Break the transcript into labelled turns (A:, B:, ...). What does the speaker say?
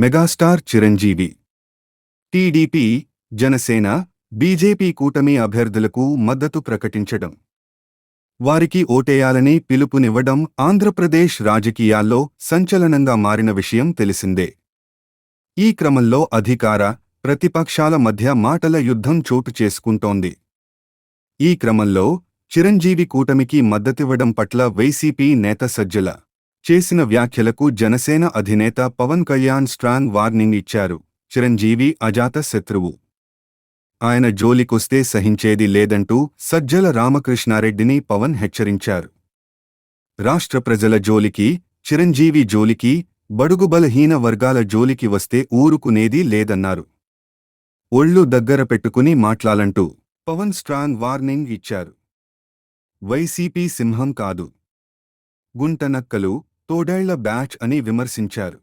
A: Megastar Chiranjeevi. TDP Janasena BJP కూటమి అభ్యర్థులకు మద్దతు ప్రకటించడం. వారికి ఓటేయాలని పిలుపునివ్వడం ఆంధ్రప్రదేశ్ రాజకీయాల్లో సంచలనంగా మారిన విషయం తెలిసిందే. ఈ క్రమంలో అధికార ప్రతిపక్షాల మధ్య మాటల యుద్ధం చోటు చేసుకుంటోంది. ఈ క్రమంలో చిరంజీవి కూటమికి మద్దతివ్వడం పట్ల వైసీపీ నేత సజ్జల చేసిన వ్యాఖ్యలకు జనసేన అధినేత పవన్ కళ్యాణ్ స్ట్రాంగ్ వార్నింగ్ ఇచ్చారు. చిరంజీవి అజాత శత్రువు. ఆయన జోలికొస్తే సహించేది లేదంటూ సజ్జల రామకృష్ణారెడ్డిని పవన్ హెచ్చరించారు. రాష్ట్ర ప్రజల జోలికి చిరంజీవి జోలికి బడుగు బలహీన వర్గాల జోలికి వస్తే ఊరుకునేది లేదన్నారు. ఒళ్ళు దగ్గర పెట్టుకుని మాట్లాలంటూ పవన్ స్ట్రాంగ్ వార్నింగ్ ఇచ్చారు. వైసీపీ సింహం కాదు. గుంటనక్కలు తోడేళ్ళ బ్యాచ్ అని విమర్శించారు.